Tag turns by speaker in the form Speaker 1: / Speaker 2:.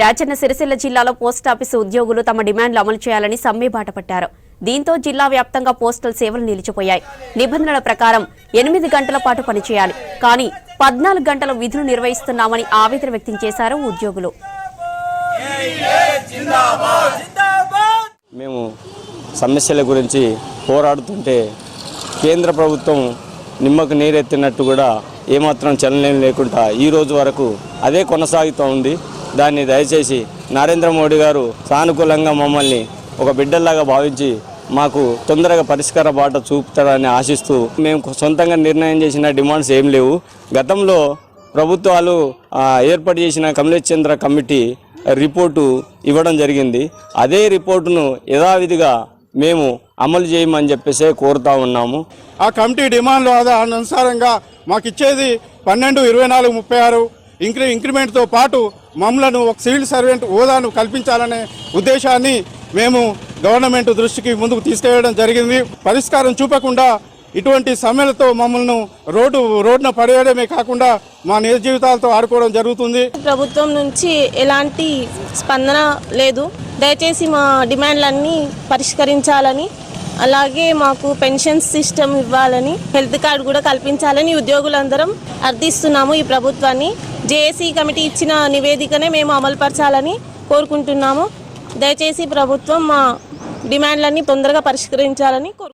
Speaker 1: రాజన్న సిరిసిల్ల జిల్లాలో పోస్టాఫీసు ఉద్యోగులు తమ డిమాండ్లు అమలు చేయాలని సమ్మె బాట పట్టారు. దీంతో జిల్లా వ్యాప్తంగా పోస్టల్ సేవలు నిలిచిపోయాయి. నిబంధనల ప్రకారం ఎనిమిది గంటల పాటు పనిచేయాలి. కానీ పద్నాలుగు గంటల విధులు నిర్వహిస్తున్నామని ఆవేదన వ్యక్తం చేశారు ఉద్యోగులు.
Speaker 2: మేము సమస్యల గురించి పోరాడుతుంటే కేంద్ర ప్రభుత్వం నిమ్మకు నీరెత్తినట్టు కూడా ఏమాత్రం చలనం లేకుండా ఈ రోజు వరకు అదే కొనసాగుతూ ఉంది. దాన్ని దయచేసి నరేంద్ర మోడీ గారు సానుకూలంగా మమ్మల్ని ఒక బిడ్డల్లాగా భావించి మాకు తొందరగా పరిష్కార బాట చూపుతాడని ఆశిస్తూ మేము సొంతంగా నిర్ణయం చేసిన డిమాండ్స్ ఏం లేవు. గతంలో ప్రభుత్వాలు ఏర్పాటు చేసిన కమలేష్ చంద్ర కమిటీ రిపోర్టు ఇవ్వడం జరిగింది. అదే రిపోర్టును యథావిధిగా మేము అమలు చేయమని చెప్పేసి కోరుతా ఉన్నాము.
Speaker 3: ఆ కమిటీ డిమాండ్లు అనుసారంగా మాకు ఇచ్చేది పన్నెండు ఇరవై నాలుగు ముప్పై ఆరు ఇంక్రీ ఇంక్రిమెంట్తో పాటు మమ్మలను ఒక సివిల్ సర్వెంట్ హోదాను కల్పించాలనే ఉద్దేశాన్ని మేము గవర్నమెంట్ దృష్టికి ముందుకు తీసుకెళ్ళడం జరిగింది. పరిష్కారం చూపకుండా ఇటువంటి సమ్మెలతో మమ్మల్ని రోడ్డు రోడ్డున పడేయడమే కాకుండా మా నిజ జీవితాలతో ఆడుకోవడం జరుగుతుంది.
Speaker 4: ప్రభుత్వం నుంచి ఎలాంటి స్పందన లేదు. దయచేసి మా డిమాండ్లన్నీ పరిష్కరించాలని అలాగే మాకు పెన్షన్ సిస్టమ్ ఇవ్వాలని హెల్త్ కార్డు కూడా కల్పించాలని ఉద్యోగులందరం అర్థిస్తున్నాము ఈ ప్రభుత్వాన్ని. జేఏసీ కమిటీ ఇచ్చిన నివేదికనే మేము అమలుపరచాలని కోరుకుంటున్నాము. దయచేసి ప్రభుత్వం మా డిమాండ్లన్నీ తొందరగా పరిష్కరించాలని కోరు